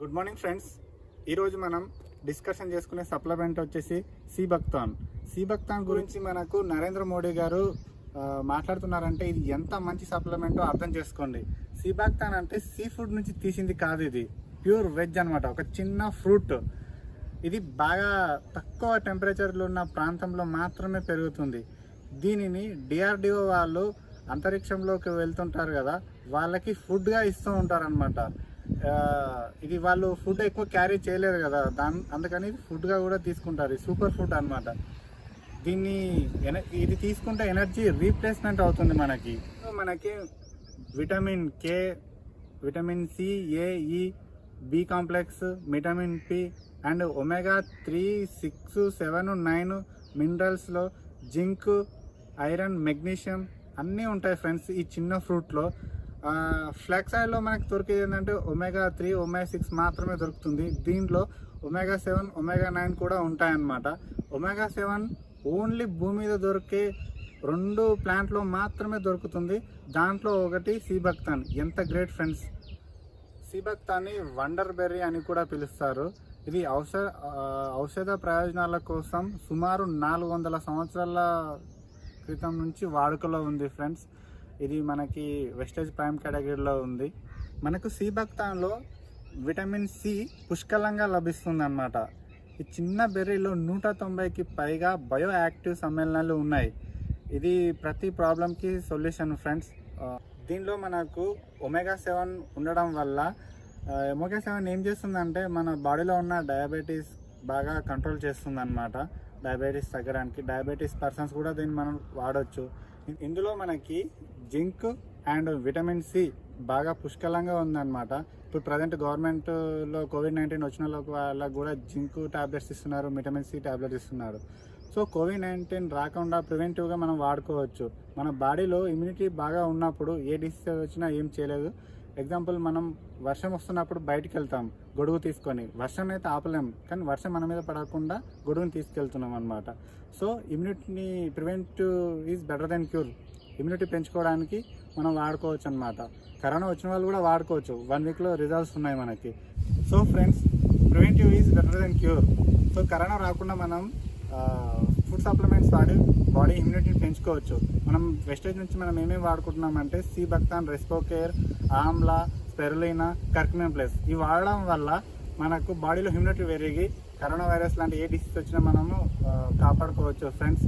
Good morning friends ఈరోజు మనం discussion చేసుకునే సప్లిమెంట్ వచ్చేసి సీబక్తాన్ సీబక్తాన్ గురించి మనకు నరేంద్ర మోడీ గారు మాట్లాడుతున్నారంటే ఇది ఎంత మంచి సప్లిమెంటో అర్థం చేసుకోండి. సీ అంటే సీ ఫుడ్ నుంచి తీసింది కాదు ఇది. ప్యూర్ వెజ్ అనమాట ఒక చిన్న ఫ్రూట్ ఇది బాగా తక్కువ టెంపరేచర్లో ఉన్న ప్రాంతంలో మాత్రమే పెరుగుతుంది. దీనిని డిఆర్డిఓ వాళ్ళు అంతరిక్షంలోకి వెళ్తుంటారు కదా వాళ్ళకి ఫుడ్గా ఇస్తూ ఉంటారనమాట ఇది వాళ్ళు ఫుడ్ ఎక్కువ క్యారీ చేయలేరు కదా. దాని అందుకని ఇది ఫుడ్గా కూడా తీసుకుంటారు. సూపర్ ఫుడ్ అన్నమాట. దీన్ని ఎన- ఇది తీసుకుంటే ఎనర్జీ రీప్లేస్మెంట్ అవుతుంది మనకి. మనకి vitamin K vitamin C A E B complex vitamin P and omega three six seven nine మినరల్స్లో zinc iron magnesium అన్నీ ఉంటాయి ఫ్రెండ్స్ ఈ చిన్న ఫ్రూట్లో ఫ్లెక్స్ ఆయిల్లో మనకు దొరికేది ఏంటంటే ఒమేగా త్రీ ఒమేగా సిక్స్ మాత్రమే దొరుకుతుంది. దీంట్లో ఒమేగా సెవెన్ ఒమేగా నైన్ కూడా ఉంటాయన్నమాట. ఒమేగా సెవెన్ ఓన్లీ భూమి మీద దొరికే రెండు ప్లాంట్లో మాత్రమే దొరుకుతుంది. దాంట్లో ఒకటి సీబక్తాన్ ఎంత గ్రేట్ ఫ్రెండ్స్ సీబక్తాన్ని వండర్ బెర్రీ అని కూడా పిలుస్తారు. ఇది ఔషధ ఔషధ ప్రయోజనాల కోసం సుమారు నాలుగు వందల సంవత్సరాల క్రితం నుంచి వాడుకలో ఉంది ఫ్రెండ్స్ ఇది మనకి వెస్టేజ్ ప్రైమ్ కేటగిరీలో ఉంది. మనకు సీబక్తాన్లో విటమిన్ సి పుష్కలంగా లభిస్తుంది అనమాట ఈ చిన్న బెర్రీలో నూట తొంభైకి పైగా బయో యాక్టివ్ సమ్మేళనాలు ఉన్నాయి. ఇది ప్రతి ప్రాబ్లంకి సొల్యూషన్ ఫ్రెండ్స్. దీనిలో మనకు ఒమేగా సెవెన్ ఉండడం వల్ల ఒమేగా సెవెన్ ఏం చేస్తుందంటే మన బాడీలో ఉన్న డయాబెటీస్ బాగా కంట్రోల్ చేస్తుంది అన్నమాట డయాబెటీస్ తగ్గడానికి డయాబెటీస్ పర్సన్స్ కూడా దీన్ని మనం వాడవచ్చు ఇందులో మనకి జింక్ అండ్ విటమిన్ సి బాగా పుష్కలంగా ఉందన్నమాట. ఇప్పుడు ప్రజెంట్ గవర్నమెంట్లో కోవిడ్ నైన్టీన్ వచ్చిన వాళ్ళకి కూడా జింక్ టాబ్లెట్స్ ఇస్తున్నారు విటమిన్ సి టాబ్లెట్స్ ఇస్తున్నారు. సో కోవిడ్ నైన్టీన్ రాకుండా ప్రివెంటివ్గా మనం వాడుకోవచ్చు. మన బాడీలో ఇమ్యూనిటీ బాగా ఉన్నప్పుడు ఏ డిసీజ్ వచ్చినా ఏం చేయలేదు. ఎగ్జాంపుల్ మనం వర్షం వస్తున్నప్పుడు బయటికి వెళ్తాం గొడుగు తీసుకొని. వర్షం అయితే ఆపలేం కానీ వర్షం మన మీద పడకుండా గొడుగుని తీసుకెళ్తున్నాం అనమాట so ఇమ్యూనిటీని preventive is better than cure immunity పెంచుకోవడానికి మనం వాడుకోవచ్చు అనమాట కరోనా వచ్చిన వాళ్ళు కూడా వాడుకోవచ్చు. వన్ వీక్లో రిజల్ట్స్ ఉన్నాయి మనకి. So friends preventive is better then cure so corona రాకుండా మనం ఫుడ్ సప్లిమెంట్స్ వాడి బాడీ ఇమ్యూనిటీని పెంచుకోవచ్చు. మనం వెస్టేజ్ నుంచి మనం ఏమేమి వాడుకుంటున్నామంటే sea buckthorn Respocare amla spirulina curcumin plus. ఇవి వాడడం వల్ల మనకు బాడీలో ఇమ్యూనిటీ పెరిగి కరోనా వైరస్ లాంటి ఏ డిసీజ్ వచ్చినా మనము కాపాడుకోవచ్చు ఫ్రెండ్స్.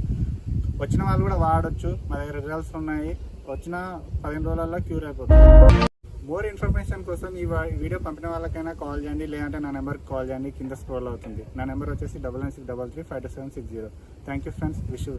వచ్చిన వాళ్ళు కూడా వాడొచ్చు. మా దగ్గర రిజల్ట్స్ ఉన్నాయి. వచ్చిన పదిహేను రోజులలో క్యూర్ అయిపోతుంది. మోర్ ఇన్ఫర్మేషన్ కోసం ఈ వీడియో పంపిన వాళ్ళకైనా కాల్ చేయండి లేదంటే నా నెంబర్కి కాల్ చేయండి కింద స్క్రోల్ అవుతుంది. నా నెంబర్ వచ్చేసి double nine six double three five two seven six zero thank you friends wish